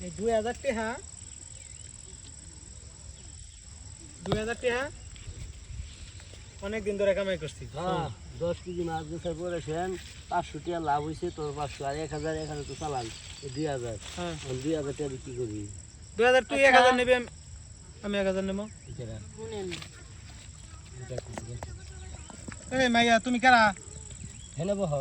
এই দুই হাজার টেহা। দুই হাজার টেহা। অনেক দিন ধরে কামাই করছি। হ্যাঁ দশ কেজি মাছ বেচার পরে সেন পাঁচশো টাকা লাভ হয়েছে তোর পাঁচশো আর এক হাজার এক হাজার তো চালান। দুই হাজার। হ্যাঁ। এখন দুই হাজার টাকা বিক্রি করবি দুই হাজার তুই এক হাজার নেবে আমি- এক হাজার নেব। এই মাইয়া তুমি কারা? হ্যাঁ বহ।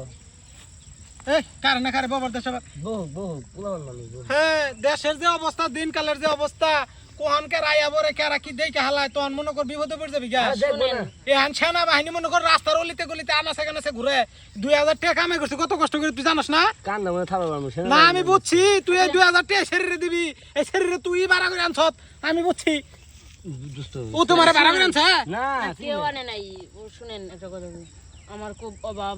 কারে না কারে বাবার দেশে বহু বহু পুলামান মানুষ বহু। হ্যাঁ দেশের যে অবস্থা দিনকালের যে অবস্থা কোহান কে রায়া বরে কেরা কি দেখে হালায় তখন মনে কর বিপদে পড়ে যাবি গা আরে দেখব না এই আন সেনা বাহিনী মনে কর রাস্তার অলিতে গলিতে আনাসে কানাসে ঘুরে। দুই হাজার টাকা কামাই করছি কত কষ্ট করে তুই জানাস না? মনে না আমি বুঝছি তুই এই দুই হাজার টাকা শরীরে দিবি এই শরীরে তুই বাড়া করে আনছ আমি বুঝছি। ও তোমার বাড়া করে আনছে না কেউ আনে নাই ও শুনেন একটা কথা আমার খুব অভাব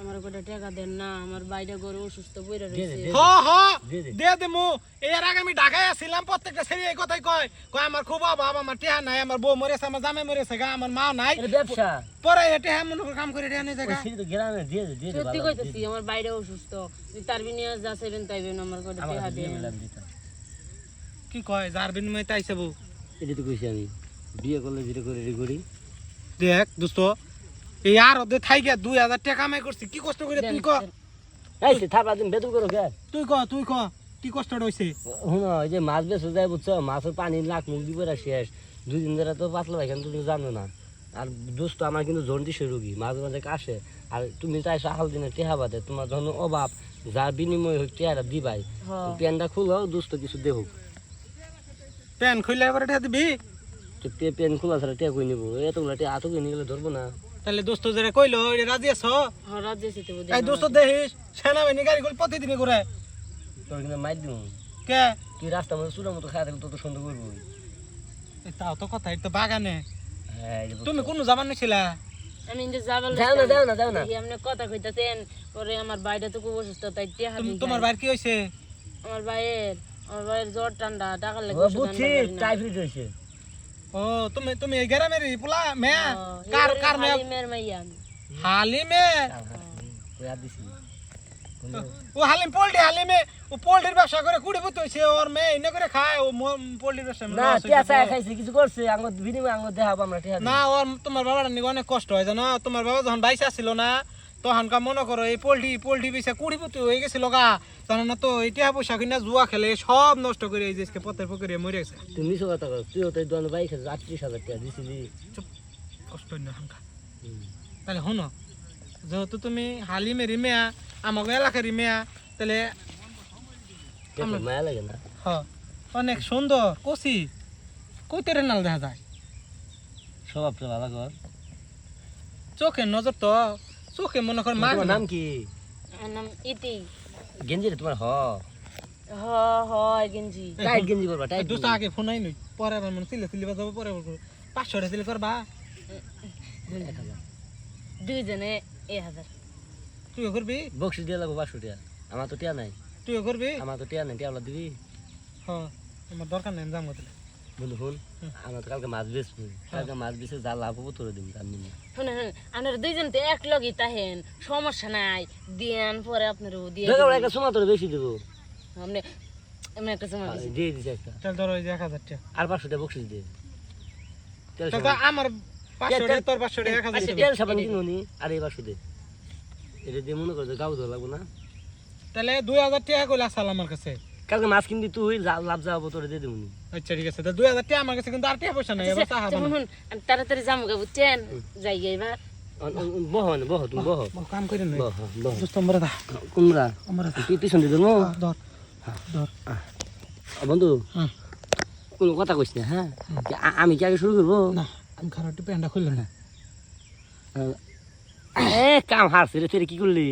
আমার কটা টাকা দেন না আমার বাইরে গরু অসুস্থ বইরা রয়েছে হ হ দে দে। মু এর আগে আমি ঢাকায় আসছিলাম প্রত্যেকটা ছেলে এই কথাই কয়। কয় আমার খুব অভাব আমার টেহা নাই আমার বউ মরেছে আমার জামাই মরেছে গা আমার মা নাই। ব্যবসা। পরে এ টেহা মনে কাম করে টেহা নিয়ে জায়গা সিঁড়ি তো গ্রামে দিয়ে দে দিয়ে সত্যি কইতেছি আমার বাইরে অসুস্থ। তার বিনিয়োগ যা চাইবেন তাইবেন আমার দিয়ে দেন। কি কয় যার বিনিময়ে তাইছে বউ। এটা তো কইছি আমি বিয়ে করলে যেটা করে রে করি। দেখ দোস্ত এই আর থাই গিয়া দুই হাজার টাকা কামাই করছি। কি কষ্ট করে তুই ক? এই থাপা দিন বেতন করো তুই ক তুই ক। কি কষ্ট ওই যে মাছ বেচো যায় বুঝছ? মাছের পানি লাখ মুখ দিব শেষ। দুই দিন ধরে তো পাতলা ভাই তুমি জানো না। আর দোস্ত আমার কিন্তু জন্ডিসের রোগী মাঝে মাঝে কাশে। আর তুমি চাইছো আহাল দিনে টেহা বাদে তোমার যখন অভাব। যার বিনিময় হোক টেহারা দিবাই। হ্যাঁ। প্যানটা খুলো দোস্ত কিছু দেহুক প্যান খুললে এবারে টেহা দিবি? প্যান খোলা ছাড়া টেহা কই নিবো? এতগুলো টেহা আতো কিনে গেলে ধরবো না। তাহলে দোস্ত যেটা কইলো রাজি আছ? হ্যাঁ যেতে বোধ এই দোস্ত দেখিস সেনাবাহিনী গাড়ি করে প্রতিদিনই ঘুরে। তোর কিন্তু মাইর দিব কে? তুই রাস্তার মধ্যে চুলের মতো খাই থাকলে তো সুন্দর করব এই তাও তো কথা এটা বাগানে। হ্যাঁ তুমি কোন জামান নিছিলা? আমি ইন্দে যাবার যাও না যাও না যাও না। আপনি কথা কইতাছেন পরে আমার বাইরে তো খুব অসুস্থ তাই টাকা তুমি তোমার। ভাইয়ের কি হয়েছে আমার ভাইয়ের আমার ভাইয়ের জ্বর ঠান্ডা টাকা ও, লাগে বুঝছি টাইফয়েড হয়েছে ও তুমি তুমি এই গ্রামের পোলা মেয়া? কার কার মেয়া? মেয়ের মাইয়া হালিমে দিছি ও হালিম পোল্ট্রি হালিমে ও পোল্ট্রির ব্যবসা করে কুড়ি পুত হয়েছে ওর মেয়ে এনে করে খায় ও পোল্ট্রির ব্যবসা না টিয়া চায় খাইছে কিছু করছে আঙ্গুর বিনিময়ে দেখাবো আমরা টিয়া না ওর তোমার বাবার নাকি অনেক কষ্ট হয় জানো? তোমার বাবা যখন বাইসে আসছিল না তখনকার মনে করো এই পোল্ট্রি পোল্ট্রি বেচা কুড়ি পুত হয়ে গেছিল গা জানো না তো এই টিয়া পয়সা কিনা জুয়া খেলে সব নষ্ট করে এই আজকে পথের পুকুরে মরে গেছে। তুমি মিশো কথা কর তুই তো দোকানে বাইক আটত্রিশ হাজার টাকা দিছিলি কষ্ট না হালকা। তাহলে শোনো যেহেতু তুমি হালিমের মেয়া আমাকে এলাকার মেয়া তাহলে মায়া লাগে না? হ অনেক সুন্দর কচি। কইতে নাল দেখা যায়। স্বভাবটা ভালো কর। চোখের নজর তো চোখে মনে কর মা তোমার নাম কি? নাম ইতি। গেঞ্জি রে তোমার হ। হ হয় গেঞ্জি। টাইট গেঞ্জি করবা টাইট দোস্ত আগে ফোন আই নই পরে আবার মনে সিলে সিলে বাজাবো পরে করব। পাঁচশো টাকা সিলে করবা দুইজনে এক হাজার। তুইও করবি? বক্সি দিয়ে লাগবো পাঁচশো টাকা আমার তো টিয়া নাই। তুইও করবি? আমার তো টিয়া নাই টিয়া দিবি। হ আমার দরকার নেই যাম তাহলে। বন্ধু শুন আমরা তো কালকে মাছ বেচবো। কালকে মাছ বেচে যা লাভ হব তোরে দিবি আমি নিবো। শুনে শুনে আপনারা দুইজন তো এক লগই তাহেন সমস্যা নাই। দিয়েন পরে আপনারও দিয়ে দেখো একটা সময় তোরে বেশি দেবো। আপনি এমনি একটা সময় দিয়ে দিছে একটা। চল ধরো এই এক হাজার টাকা। আর পাঁচশো টাকা বক্সি দিয়ে। তেল তাহলে তো আমার পাঁচশো টাকা তোর পাঁচশো টাকা এক হাজার আচ্ছা, টাকা। সাবান কিনো আর এই পাঁচশো দে। এটা দিয়ে মনে করছে গাও ধোয়া লাগবো না। তাহলে দুই হাজার টাকা আসাল আমার কাছে। কালকে মাছ কিনবি তুই লাভ যা হব তোরে দিয়ে দেবো আচ্ছা ঠিক আছে। দুই হাজার টাকা আমার কাছে কিন্তু আর টাকা পয়সা নাই এবার আচ্ছা, আমি তাড়াতাড়ি যাব গা বুঝছেন? যাই এবার। বহ না বহ তুমি বহ। কাম করে নই বহ বহ। দোস্ত আমরা দা কুমড়া আমরা তুই পিছন দিয়ে দেবো ধর। ধর। বন্ধু। কোনো কথা কইস না হ্যাঁ? আমি কি আগে শুরু করব? না আমি খারাপ প্যান্টটা খুললাম। না এ কাম হারছে রে তুই কি করলি?